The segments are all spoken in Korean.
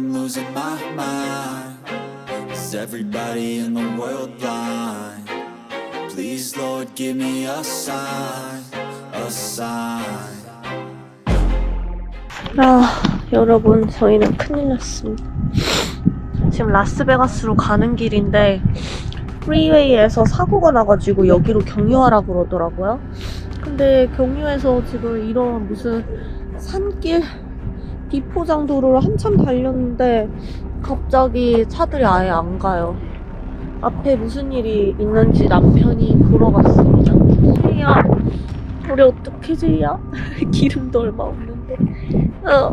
I'm losing my mind. Is everybody in the world blind? Please, Lord, give me a sign, a sign. 아, 여러분, 저희는 큰일 났습니다. 지금 라스베가스로 가는 길인데, 프리웨이에서 사고가 나가지고 여기로 경유하라 그러더라고요. 근데 경유해서 지금 이런 무슨 산길, 비포장 도로를 한참 달렸는데, 갑자기 차들이 아예 안 가요. 앞에 무슨 일이 있는지 남편이 보러 갔습니다. 제이야, 우리 어떻게 제이야? 기름도 얼마 없는데. 어.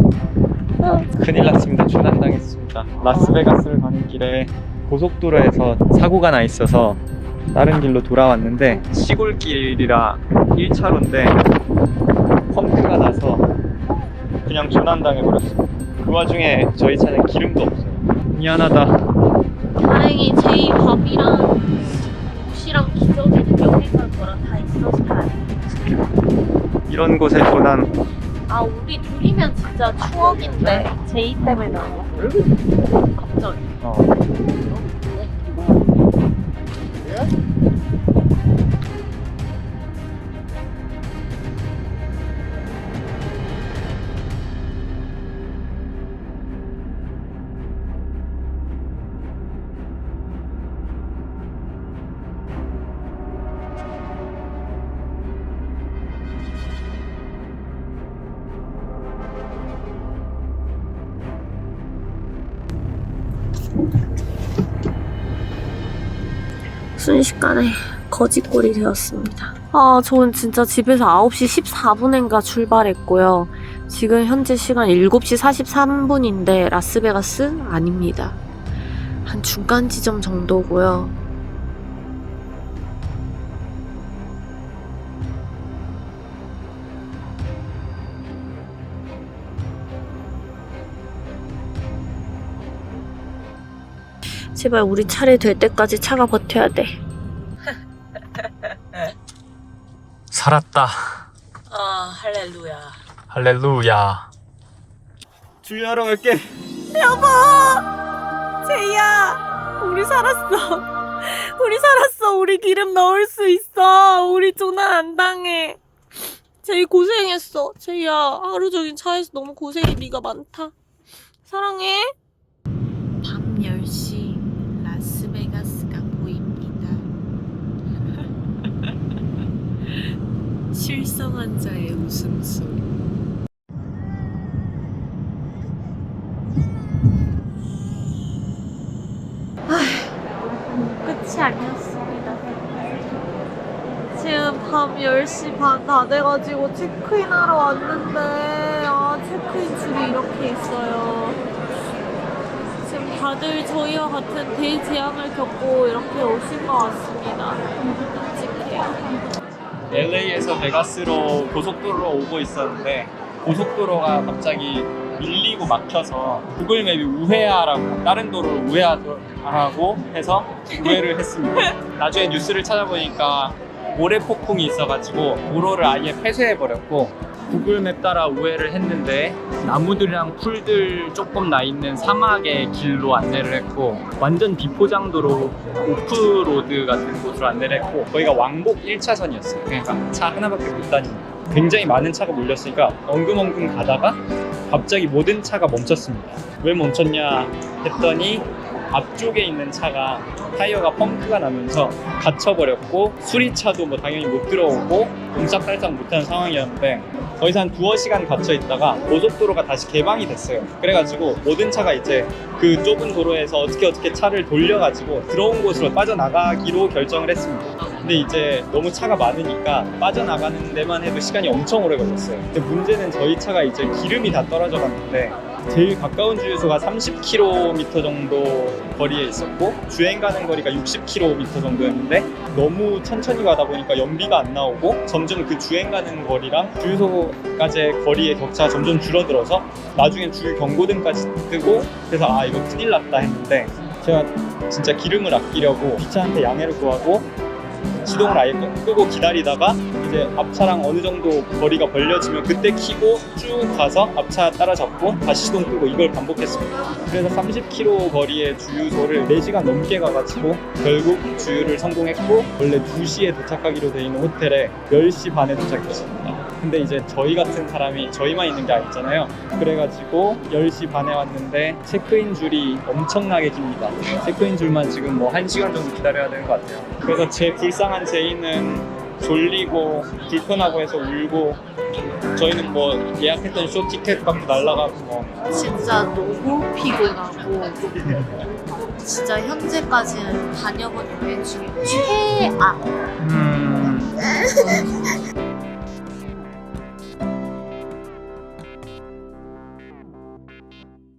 어. 큰일 났습니다. 조난당했습니다. 라스베가스를 가는 길에 고속도로에서 사고가 나 있어서 다른 길로 돌아왔는데 시골길이라 1차로인데 펌프가 나서 그냥 조난당해 버렸어요. 그 와중에 저희 차는 기름도 없어요. 미안하다. 다행히 제이 밥이랑 옷이랑 여기 갈 거랑 다 있어서 다행이야. 이런 곳에 조난 아 우리 둘이면 진짜 추억인데 제이 때문에 나온 거 갑자기. 어. 순식간에 거짓골이 되었습니다. 아, 저는 진짜 집에서 9시 14분인가 출발했고요. 지금 현재 시간 7시 43분인데 라스베가스 아닙니다. 한 중간 지점 정도고요. 제발 우리 차례 될 때까지 차가 버텨야 돼. 살았다. 아, 할렐루야. 할렐루야. 주유하러 갈게. 제이야, 우리 살았어. 우리 살았어. 우리 기름 넣을 수 있어. 우리 조난 안 당해. 제이 고생했어. 제이야, 하루 종일 차에서 너무 고생이 네가 많다. 사랑해. 밤 10시 라스베가스가 보입니다. 실성한 자의 웃음소리. 끝이 아니었습니다. 지금 밤 10시 반 다 돼가지고 체크인하러 왔는데 아 체크인 줄이 이렇게 있어요. 지금 다들 저희와 같은 대재앙을 겪고 이렇게 오신 것 같습니다. LA에서 베가스로 고속도로로 오고 있었는데 고속도로가 갑자기 밀리고 막혀서 구글 맵이 우회하라고 다른 도로를 우회하라고 해서 우회를 했습니다. 나중에 뉴스를 찾아보니까 모래 폭풍이 있어가지고 도로를 아예 폐쇄해버렸고 구글 맵 따라 우회를 했는데 나무들이랑 풀들 조금 나 있는 사막의 길로 안내를 했고 완전 비포장도로 오프로드 같은 곳으로 안내를 했고 거기가 왕복 1차선이었어요. 그러니까 차 하나밖에 못 다닙니다 굉장히 많은 차가 몰렸으니까 엉금엉금 가다가 갑자기 모든 차가 멈췄습니다. 왜 멈췄냐 했더니 앞쪽에 있는 차가 타이어가 펑크가 나면서 갇혀버렸고 수리차도 뭐 당연히 못 들어오고 옴짝달싹 못하는 상황이었는데 거기서 한 두어 시간 갇혀 있다가 고속도로가 다시 개방이 됐어요. 그래가지고 모든 차가 이제 그 좁은 도로에서 어떻게 어떻게 차를 돌려가지고 들어온 곳으로 빠져나가기로 결정을 했습니다. 근데 이제 너무 차가 많으니까 빠져나가는 데만 해도 시간이 엄청 오래 걸렸어요. 근데 문제는 저희 차가 이제 기름이 다 떨어져 갔는데 제일 가까운 주유소가 30km 정도 거리에 있었고 주행 가는 거리가 60km 정도였는데 너무 천천히 가다 보니까 연비가 안 나오고 점점 그 주행 가는 거리랑 주유소까지의 거리의 격차가 점점 줄어들어서 나중엔 주유 경고등까지 뜨고 그래서 아 이거 큰일 났다 했는데 제가 진짜 기름을 아끼려고 기차한테 양해를 구하고 시동을 아예 끄고 기다리다가 이제 앞차랑 어느 정도 거리가 벌려지면 그때 키고 쭉 가서 앞차 따라잡고 다시 시동 끄고 이걸 반복했습니다. 그래서 30km 거리의 주유소를 4시간 넘게 가가지고 결국 주유를 성공했고 원래 2시에 도착하기로 돼 있는 호텔에 10시 반에 도착했습니다. 근데 이제 저희 같은 사람이 저희만 있는 게 아니잖아요. 그래가지고 10시 반에 왔는데 체크인 줄이 엄청나게 깁니다. 체크인 줄만 지금 뭐 1시간 정도 기다려야 되는 것 같아요. 그래서 제 불쌍한 제이는 졸리고 불편하고 해서 울고 저희는 뭐 예약했던 쇼 티켓 값도 날라가고 뭐 진짜 너무 피곤하고 진짜 현재까지는 다녀본 여행 중에 최악. 음,